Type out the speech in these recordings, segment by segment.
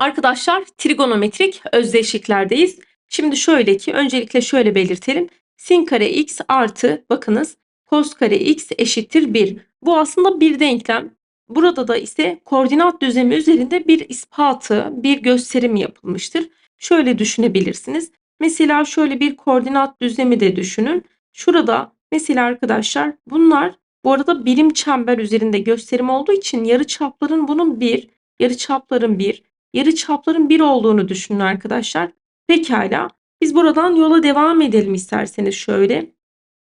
Arkadaşlar trigonometrik özdeşliklerdeyiz. Şimdi şöyle ki öncelikle şöyle belirtelim. Sin kare x artı bakınız kos kare x eşittir 1. Bu aslında bir denklem. Burada da ise koordinat düzlemi üzerinde bir ispatı, bir gösterim yapılmıştır. Şöyle düşünebilirsiniz. Mesela şöyle bir koordinat düzlemi de düşünün. Şurada mesela arkadaşlar bunlar bu arada birim çember üzerinde gösterim olduğu için yarı çapların bunun 1, yarı çapların 1, yarı çapların 1 olduğunu düşünün arkadaşlar. Pekala. Biz buradan yola devam edelim isterseniz şöyle.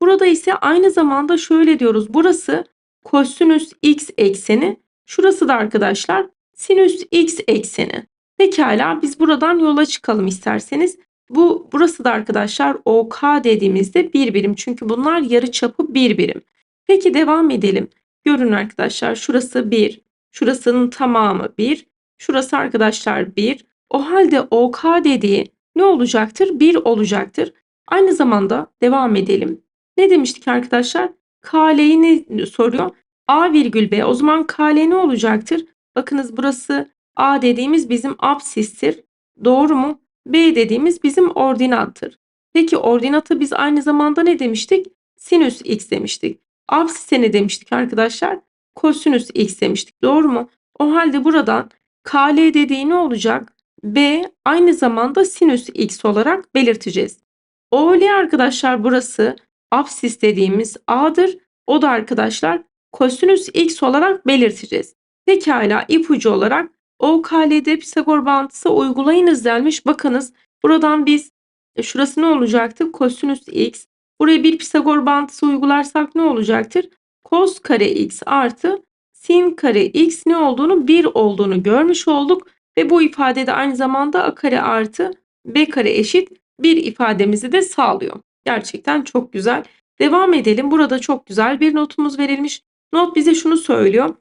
Burada ise aynı zamanda şöyle diyoruz. Burası kosinüs x ekseni. Şurası da arkadaşlar sinüs x ekseni. Pekala biz buradan yola çıkalım isterseniz. Bu burası da arkadaşlar OK dediğimizde bir birim. Çünkü bunlar yarı çapı bir birim. Peki devam edelim. Görün arkadaşlar şurası 1. Şurasının tamamı 1. Şurası arkadaşlar 1. O halde OK dediği ne olacaktır? 1 olacaktır. Aynı zamanda devam edelim. Ne demiştik arkadaşlar? KL'yi ne soruyor? A virgül B. O zaman KL ne olacaktır? Bakınız burası A dediğimiz bizim absistir. Doğru mu? B dediğimiz bizim ordinattır. Peki ordinatı biz aynı zamanda ne demiştik? Sinüs x demiştik. Absise ne demiştik arkadaşlar? Kosinüs x demiştik. Doğru mu? O halde buradan KL dediği ne olacak? B aynı zamanda sinüs x olarak belirteceğiz. OL arkadaşlar burası absis dediğimiz A'dır. O da arkadaşlar kosinüs x olarak belirteceğiz. Pekala ipucu olarak OKL'de Pisagor bağıntısı uygulayınız denmiş. Bakınız buradan biz e, şurası ne olacaktı? Kosinüs x. Buraya bir Pisagor bağıntısı uygularsak ne olacaktır? Kos kare x artı sin kare x ne olduğunu 1 olduğunu görmüş olduk. Ve bu ifade de aynı zamanda a kare artı b kare eşit bir ifademizi de sağlıyor. Gerçekten çok güzel. Devam edelim. Burada çok güzel bir notumuz verilmiş. Not bize şunu söylüyor.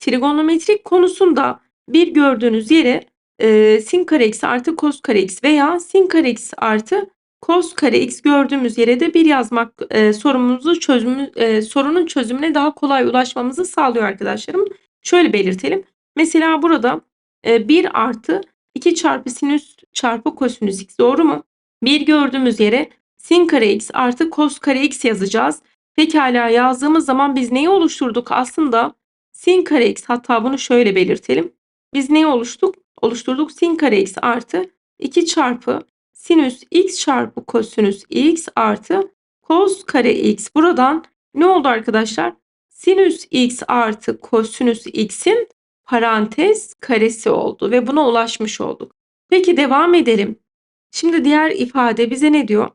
Trigonometrik konusunda bir gördüğünüz yere e, sin kare x artı kos kare x veya sin kare x artı kos kare x gördüğümüz yere de bir yazmak e, sorumuzu çözümü, e, sorunun çözümüne daha kolay ulaşmamızı sağlıyor arkadaşlarım. Şöyle belirtelim. Mesela burada e, 1 artı 2 çarpı sinüs çarpı kosinüs x doğru mu? 1 gördüğümüz yere sin kare x artı kos kare x yazacağız. Pekala yazdığımız zaman biz neyi oluşturduk? Aslında sin kare x hatta bunu şöyle belirtelim. Biz neyi oluştuk? Oluşturduk sin kare x artı 2 çarpı sinüs x çarpı kosinüs x artı kos kare x. Buradan ne oldu arkadaşlar? Sinüs x artı kosinüs x'in parantez karesi oldu ve buna ulaşmış olduk. Peki devam edelim. Şimdi diğer ifade bize ne diyor?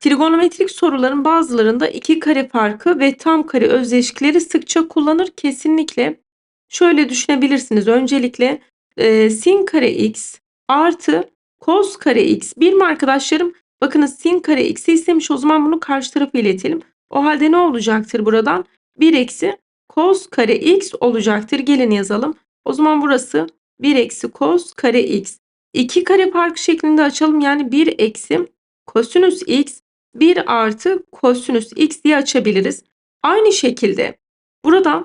Trigonometrik soruların bazılarında iki kare farkı ve tam kare özdeşikleri sıkça kullanır kesinlikle. Şöyle düşünebilirsiniz. Öncelikle e, sin kare x artı cos kare x. Mi arkadaşlarım? Bakınız sin kare x'i istemiş o zaman bunu karşı tarafa iletelim. O halde ne olacaktır buradan? 1 eksi cos kare x olacaktır. Gelin yazalım. O zaman burası 1 eksi cos kare x. 2 kare farkı şeklinde açalım. Yani 1 eksi kosinüs x 1 artı kosinüs x diye açabiliriz. Aynı şekilde burada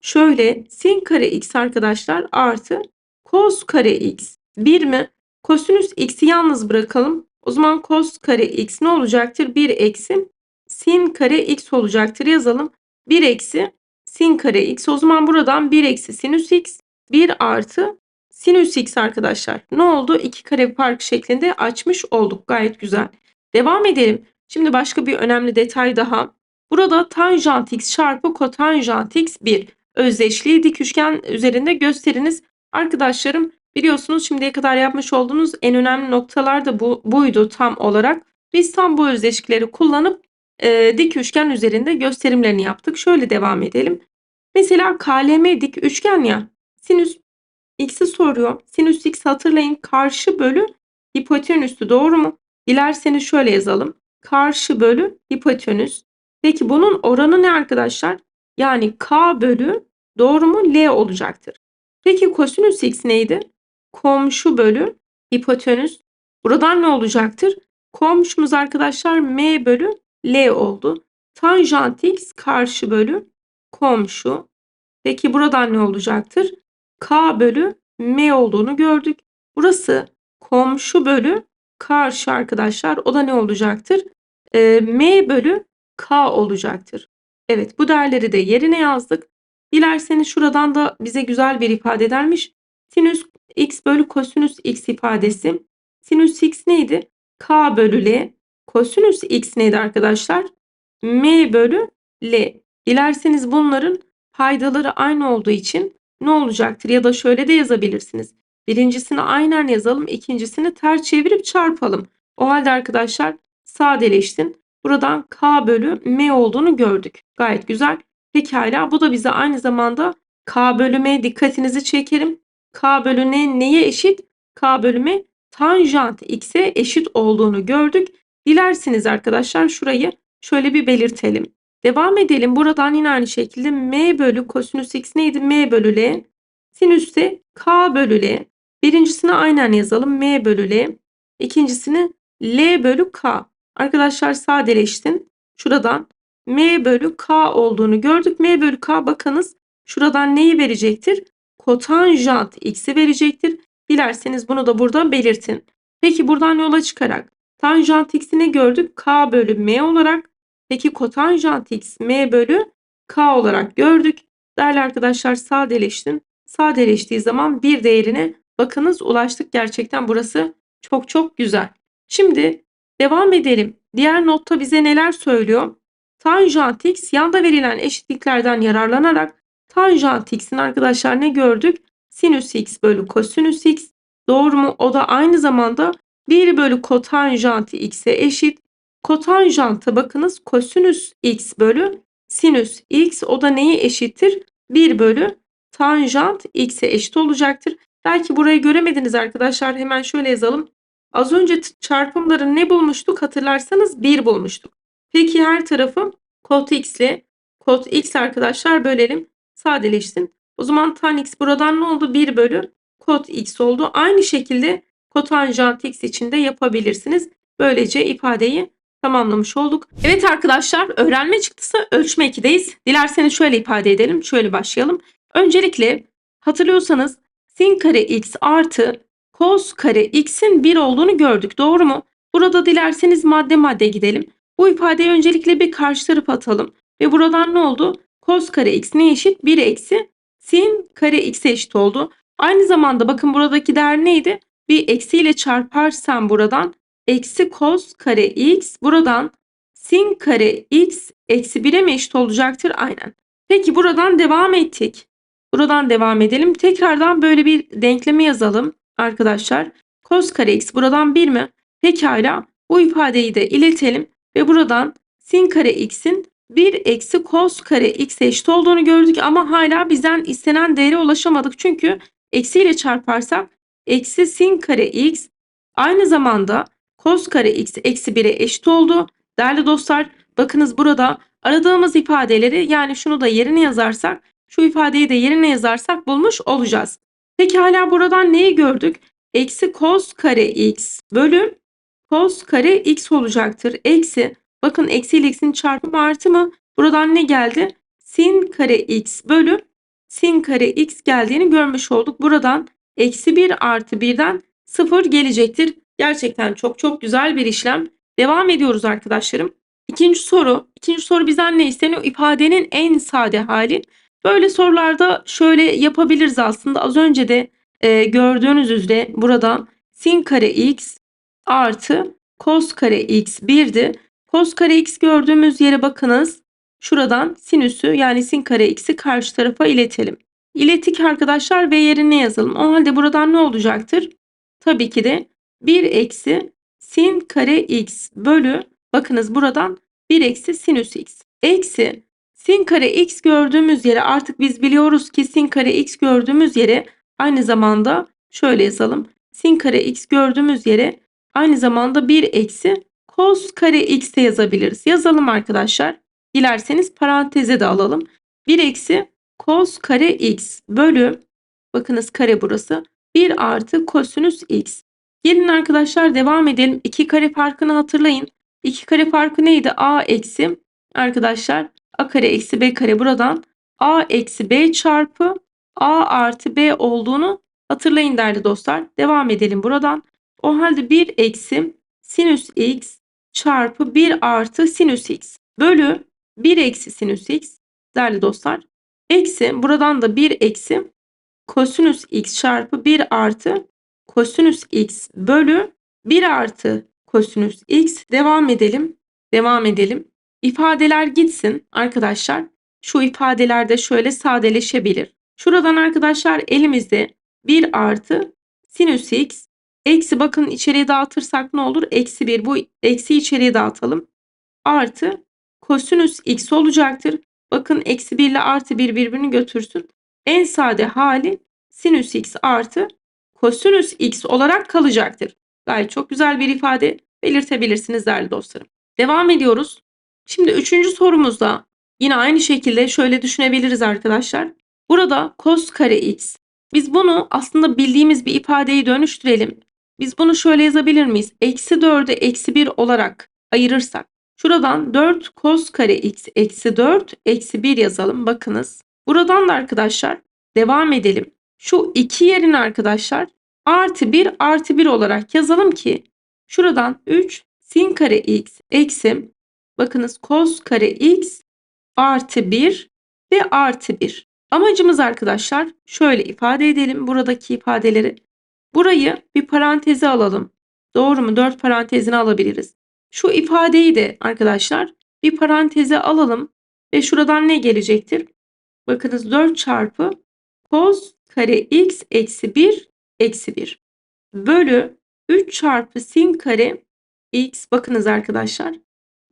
şöyle sin kare x arkadaşlar artı cos kare x 1 mi? Kosinüs x'i yalnız bırakalım. O zaman cos kare x ne olacaktır? 1 eksi sin kare x olacaktır. Yazalım. 1 eksi sin kare x. O zaman buradan 1 eksi sinüs x 1 artı sinüs x arkadaşlar. Ne oldu? 2 kare fark şeklinde açmış olduk. Gayet güzel. Devam edelim. Şimdi başka bir önemli detay daha. Burada tanjant x çarpı kotanjant x 1 özdeşliği dik üçgen üzerinde gösteriniz. Arkadaşlarım biliyorsunuz şimdiye kadar yapmış olduğunuz en önemli noktalar da bu, buydu tam olarak. Biz tam bu özdeşlikleri kullanıp e, dik üçgen üzerinde gösterimlerini yaptık. Şöyle devam edelim. Mesela KLM dik üçgen ya. Sinüs x'i soruyor. Sinüs x hatırlayın karşı bölü hipotenüstü doğru mu? Dilerseniz şöyle yazalım. Karşı bölü hipotenüs. Peki bunun oranı ne arkadaşlar? Yani k bölü doğru mu L olacaktır. Peki kosinüs x neydi? Komşu bölü hipotenüs. Buradan ne olacaktır? Komşumuz arkadaşlar m bölü L oldu. Tanjant x karşı bölü komşu. Peki buradan ne olacaktır? K bölü M olduğunu gördük. Burası komşu bölü karşı arkadaşlar. O da ne olacaktır? Ee, M bölü K olacaktır. Evet bu değerleri de yerine yazdık. Dilerseniz şuradan da bize güzel bir ifade edermiş. Sinüs x bölü kosinüs x ifadesi. Sinüs x neydi? K bölü L. Kosinüs x neydi arkadaşlar? M bölü L. Dilerseniz bunların paydaları aynı olduğu için ne olacaktır? Ya da şöyle de yazabilirsiniz. Birincisini aynen yazalım. ikincisini ters çevirip çarpalım. O halde arkadaşlar sadeleştin. Buradan K bölü M olduğunu gördük. Gayet güzel. Pekala bu da bize aynı zamanda K bölü M dikkatinizi çekerim. K bölü N neye eşit? K bölü M tanjant x'e eşit olduğunu gördük. Dilerseniz arkadaşlar şurayı şöyle bir belirtelim. Devam edelim. Buradan yine aynı şekilde m bölü kosinüs x neydi? m bölü l. Sinüs de k bölü l. Birincisini aynen yazalım. m bölü l. İkincisini l bölü k. Arkadaşlar sadeleştin. Şuradan m bölü k olduğunu gördük. m bölü k bakınız şuradan neyi verecektir? Kotanjant x'i verecektir. Dilerseniz bunu da burada belirtin. Peki buradan yola çıkarak tanjant x'i ne gördük? k bölü m olarak. Peki kotanjant x m bölü k olarak gördük. Değerli arkadaşlar sadeleştin. Sadeleştiği zaman bir değerine bakınız ulaştık. Gerçekten burası çok çok güzel. Şimdi devam edelim. Diğer notta bize neler söylüyor? Tanjant x yanda verilen eşitliklerden yararlanarak tanjant x'in arkadaşlar ne gördük? Sinüs x bölü kosinüs x. Doğru mu? O da aynı zamanda 1 bölü kotanjant x'e eşit. Kotanjanta bakınız kosinüs x bölü sinüs x o da neye eşittir? 1 bölü tanjant x'e eşit olacaktır. Belki burayı göremediniz arkadaşlar. Hemen şöyle yazalım. Az önce çarpımları ne bulmuştuk hatırlarsanız 1 bulmuştuk. Peki her tarafı kot x ile kot x arkadaşlar bölelim. Sadeleşsin. O zaman tan x buradan ne oldu? 1 bölü kot x oldu. Aynı şekilde kotanjant x için de yapabilirsiniz. Böylece ifadeyi tamamlamış olduk. Evet arkadaşlar öğrenme çıktısı ölçme 2'deyiz. Dilerseniz şöyle ifade edelim. Şöyle başlayalım. Öncelikle hatırlıyorsanız sin kare x artı cos kare x'in 1 olduğunu gördük. Doğru mu? Burada dilerseniz madde madde gidelim. Bu ifadeyi öncelikle bir karşı tarafa atalım. Ve buradan ne oldu? Cos kare x ne eşit? 1 eksi sin kare x'e eşit oldu. Aynı zamanda bakın buradaki değer neydi? Bir eksiyle çarparsam buradan eksi cos kare x buradan sin kare x eksi 1'e mi eşit olacaktır? Aynen. Peki buradan devam ettik. Buradan devam edelim. Tekrardan böyle bir denklemi yazalım arkadaşlar. Cos kare x buradan 1 mi? Pekala bu ifadeyi de iletelim ve buradan sin kare x'in 1 eksi cos kare x eşit olduğunu gördük ama hala bizden istenen değere ulaşamadık. Çünkü eksiyle çarparsak eksi sin kare x aynı zamanda cos kare x eksi 1'e eşit oldu. Değerli dostlar bakınız burada aradığımız ifadeleri yani şunu da yerine yazarsak şu ifadeyi de yerine yazarsak bulmuş olacağız. Peki hala buradan neyi gördük? Eksi cos kare x bölü cos kare x olacaktır. Eksi bakın eksi ile x'in çarpımı artı mı? Buradan ne geldi? Sin kare x bölü sin kare x geldiğini görmüş olduk. Buradan eksi 1 artı 1'den 0 gelecektir. Gerçekten çok çok güzel bir işlem. Devam ediyoruz arkadaşlarım. İkinci soru. İkinci soru bizden ne isteniyor? İfadenin en sade hali. Böyle sorularda şöyle yapabiliriz aslında. Az önce de e, gördüğünüz üzere burada sin kare x artı cos kare x 1'di. Cos kare x gördüğümüz yere bakınız. Şuradan sinüsü yani sin kare x'i karşı tarafa iletelim. İlettik arkadaşlar ve yerine yazalım. O halde buradan ne olacaktır? Tabii ki de 1 eksi sin kare x bölü bakınız buradan 1 eksi sinüs x eksi sin kare x gördüğümüz yere artık biz biliyoruz ki sin kare x gördüğümüz yere aynı zamanda şöyle yazalım. Sin kare x gördüğümüz yere aynı zamanda 1 eksi cos kare x de yazabiliriz. Yazalım arkadaşlar. Dilerseniz paranteze de alalım. 1 eksi cos kare x bölü bakınız kare burası 1 artı kosinüs x. Gelin arkadaşlar devam edelim. 2 kare farkını hatırlayın. 2 kare farkı neydi? a eksi arkadaşlar a kare eksi b kare buradan a eksi b çarpı a artı b olduğunu Hatırlayın değerli dostlar. Devam edelim buradan. O halde 1 eksi sinüs x çarpı 1 artı sinüs x bölü 1 eksi sinüs x değerli dostlar. Eksi buradan da 1 eksi kosinüs x çarpı 1 artı kosinüs x bölü 1 artı kosinüs x. Devam edelim. Devam edelim. İfadeler gitsin arkadaşlar. Şu ifadeler de şöyle sadeleşebilir. Şuradan arkadaşlar elimizde 1 artı sinüs x eksi bakın içeriye dağıtırsak ne olur? Eksi 1 bu eksi içeriye dağıtalım. Artı kosinüs x olacaktır. Bakın eksi 1 ile artı 1 birbirini götürsün. En sade hali sinüs x artı kosinüs x olarak kalacaktır. Gayet çok güzel bir ifade belirtebilirsiniz değerli dostlarım. Devam ediyoruz. Şimdi üçüncü sorumuzda yine aynı şekilde şöyle düşünebiliriz arkadaşlar. Burada cos kare x. Biz bunu aslında bildiğimiz bir ifadeyi dönüştürelim. Biz bunu şöyle yazabilir miyiz? Eksi 4'e eksi 1 olarak ayırırsak. Şuradan 4 cos kare x eksi 4 eksi 1 yazalım. Bakınız. Buradan da arkadaşlar devam edelim. Şu iki yerin arkadaşlar artı 1 artı 1 olarak yazalım ki şuradan 3 sin kare x eksi bakınız cos kare x artı 1 ve artı 1. Amacımız arkadaşlar şöyle ifade edelim buradaki ifadeleri. Burayı bir paranteze alalım. Doğru mu? 4 parantezine alabiliriz. Şu ifadeyi de arkadaşlar bir paranteze alalım ve şuradan ne gelecektir? Bakınız 4 çarpı cos kare x eksi 1 eksi 1 bölü 3 çarpı sin kare x bakınız arkadaşlar.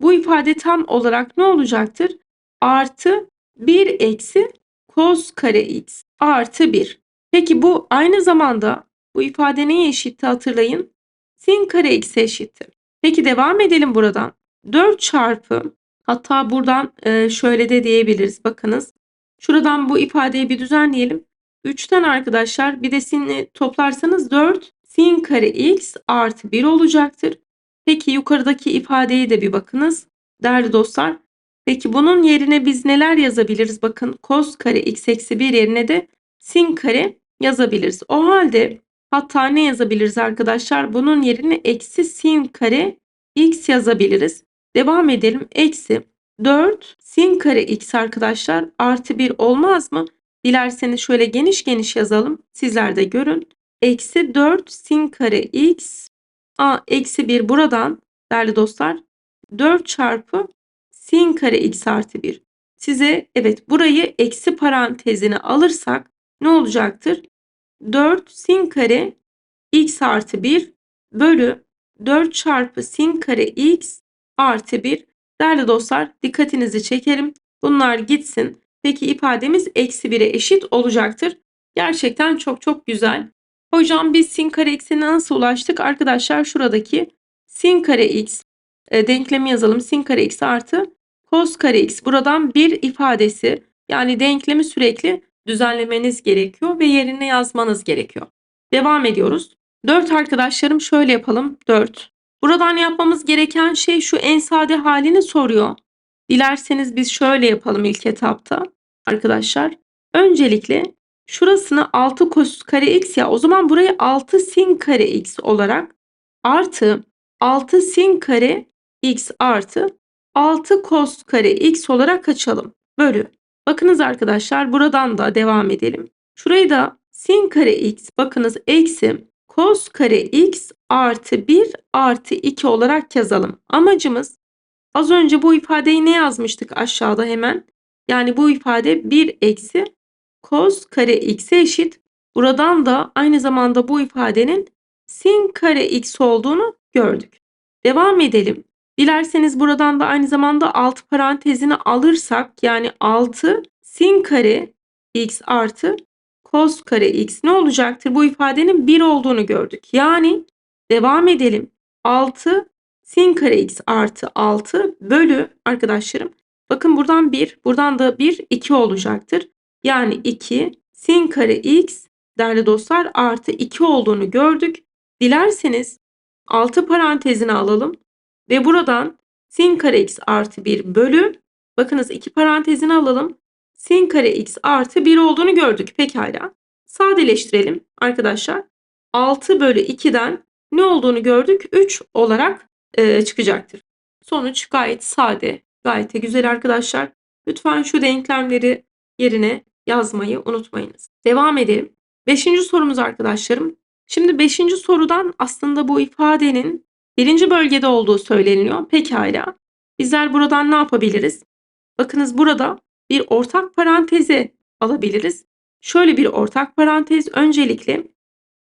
Bu ifade tam olarak ne olacaktır? Artı 1 eksi cos kare x artı 1. Peki bu aynı zamanda bu ifade neye eşitti hatırlayın? Sin kare x'e eşittir. Peki devam edelim buradan. 4 çarpı hatta buradan e, şöyle de diyebiliriz. Bakınız. Şuradan bu ifadeyi bir düzenleyelim. 3'ten arkadaşlar bir de sin'i toplarsanız 4 sin kare x artı 1 olacaktır. Peki yukarıdaki ifadeye de bir bakınız. Değerli dostlar. Peki bunun yerine biz neler yazabiliriz? Bakın cos kare x eksi 1 yerine de sin kare yazabiliriz. O halde hatta ne yazabiliriz arkadaşlar? Bunun yerine eksi sin kare x yazabiliriz. Devam edelim. Eksi 4 sin kare x arkadaşlar artı 1 olmaz mı? Dilerseniz şöyle geniş geniş yazalım. Sizler de görün. Eksi 4 sin kare x a eksi 1 buradan değerli dostlar 4 çarpı sin kare x artı 1. Size evet burayı eksi parantezine alırsak ne olacaktır? 4 sin kare x artı 1 bölü 4 çarpı sin kare x artı 1. Değerli dostlar dikkatinizi çekerim. Bunlar gitsin. Peki ifademiz eksi 1'e eşit olacaktır. Gerçekten çok çok güzel. Hocam biz sin kare x'e nasıl ulaştık? Arkadaşlar şuradaki sin kare x e, denklemi yazalım. Sin kare x artı cos kare x. Buradan bir ifadesi yani denklemi sürekli düzenlemeniz gerekiyor ve yerine yazmanız gerekiyor. Devam ediyoruz. 4 arkadaşlarım şöyle yapalım. 4. Buradan yapmamız gereken şey şu en sade halini soruyor. Dilerseniz biz şöyle yapalım ilk etapta arkadaşlar. Öncelikle şurasını 6 cos kare x ya o zaman burayı 6 sin kare x olarak artı 6 sin kare x artı 6 cos kare x olarak açalım. Bölü. Bakınız arkadaşlar buradan da devam edelim. Şurayı da sin kare x bakınız eksi cos kare x artı 1 artı 2 olarak yazalım. Amacımız az önce bu ifadeyi ne yazmıştık aşağıda hemen? Yani bu ifade 1 eksi cos kare x'e eşit. Buradan da aynı zamanda bu ifadenin sin kare x olduğunu gördük. Devam edelim. Dilerseniz buradan da aynı zamanda alt parantezini alırsak yani 6 sin kare x artı cos kare x ne olacaktır? Bu ifadenin 1 olduğunu gördük. Yani devam edelim. 6 sin kare x artı 6 bölü arkadaşlarım. Bakın buradan 1, buradan da 1, 2 olacaktır. Yani 2 sin kare x değerli dostlar artı 2 olduğunu gördük. Dilerseniz 6 parantezini alalım. Ve buradan sin kare x artı 1 bölü bakınız iki parantezini alalım. Sin kare x artı 1 olduğunu gördük. Pekala. Sadeleştirelim arkadaşlar. 6 bölü 2'den ne olduğunu gördük? 3 olarak e, çıkacaktır. Sonuç gayet sade, gayet de güzel arkadaşlar. Lütfen şu denklemleri yerine yazmayı unutmayınız. Devam edelim. Beşinci sorumuz arkadaşlarım. Şimdi beşinci sorudan aslında bu ifadenin birinci bölgede olduğu söyleniyor. Pekala. Bizler buradan ne yapabiliriz? Bakınız burada bir ortak paranteze alabiliriz. Şöyle bir ortak parantez öncelikle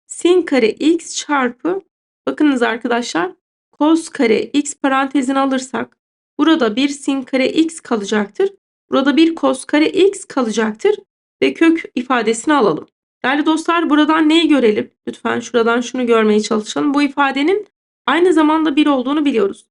sin kare x çarpı bakınız arkadaşlar cos kare x parantezini alırsak burada bir sin kare x kalacaktır. Burada bir cos kare x kalacaktır ve kök ifadesini alalım. Değerli dostlar buradan neyi görelim? Lütfen şuradan şunu görmeye çalışalım. Bu ifadenin aynı zamanda bir olduğunu biliyoruz.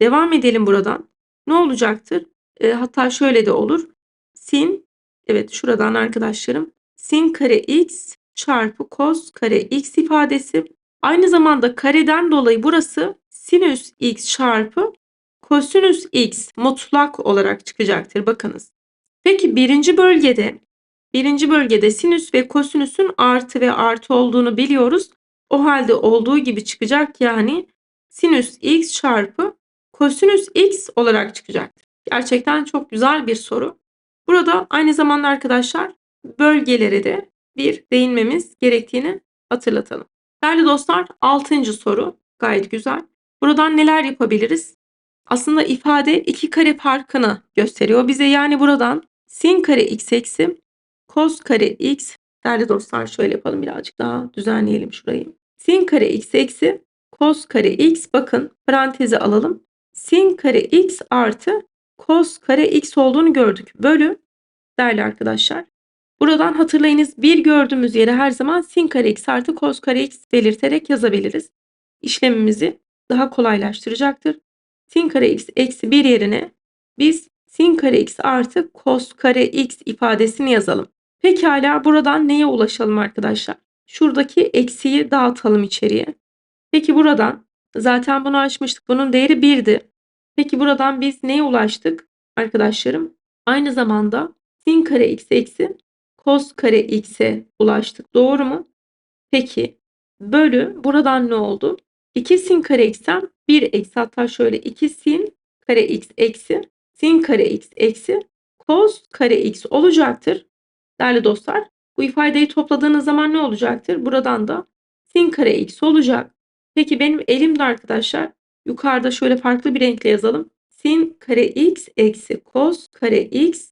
Devam edelim buradan. Ne olacaktır? E, hatta şöyle de olur. Sin, evet şuradan arkadaşlarım. Sin kare x çarpı cos kare x ifadesi. Aynı zamanda kareden dolayı burası sinüs x çarpı kosinüs x mutlak olarak çıkacaktır. Bakınız. Peki birinci bölgede birinci bölgede sinüs ve kosinüsün artı ve artı olduğunu biliyoruz. O halde olduğu gibi çıkacak yani sinüs x çarpı kosinüs x olarak çıkacaktır. Gerçekten çok güzel bir soru. Burada aynı zamanda arkadaşlar bölgelere de bir değinmemiz gerektiğini hatırlatalım. Değerli dostlar 6. soru gayet güzel. Buradan neler yapabiliriz? Aslında ifade iki kare farkını gösteriyor bize. Yani buradan sin kare x eksi cos kare x değerli dostlar şöyle yapalım birazcık daha düzenleyelim şurayı. Sin kare x eksi cos kare x bakın parantezi alalım. Sin kare x artı cos kare x olduğunu gördük. Bölü değerli arkadaşlar. Buradan hatırlayınız bir gördüğümüz yere her zaman sin kare x artı cos kare x belirterek yazabiliriz. İşlemimizi daha kolaylaştıracaktır. Sin kare x eksi 1 yerine biz sin kare x artı cos kare x ifadesini yazalım. Pekala buradan neye ulaşalım arkadaşlar? Şuradaki eksiyi dağıtalım içeriye. Peki buradan zaten bunu açmıştık. Bunun değeri 1'di. Peki buradan biz neye ulaştık arkadaşlarım? Aynı zamanda sin kare x eksi cos kare x'e ulaştık. Doğru mu? Peki bölü buradan ne oldu? 2 sin kare x'ten 1 eksi hatta şöyle 2 sin kare x eksi sin kare x eksi cos kare x olacaktır. Değerli dostlar bu ifadeyi topladığınız zaman ne olacaktır? Buradan da sin kare x olacak. Peki benim elimde arkadaşlar yukarıda şöyle farklı bir renkle yazalım. Sin kare x eksi cos kare x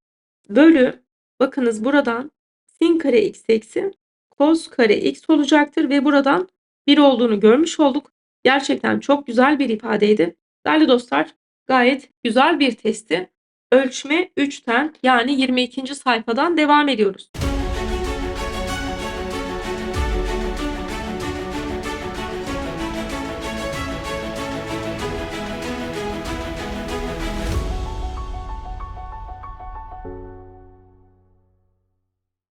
bölü bakınız buradan sin kare x eksi cos kare x olacaktır ve buradan 1 olduğunu görmüş olduk. Gerçekten çok güzel bir ifadeydi. Değerli dostlar gayet güzel bir testi. Ölçme 3'ten yani 22. sayfadan devam ediyoruz.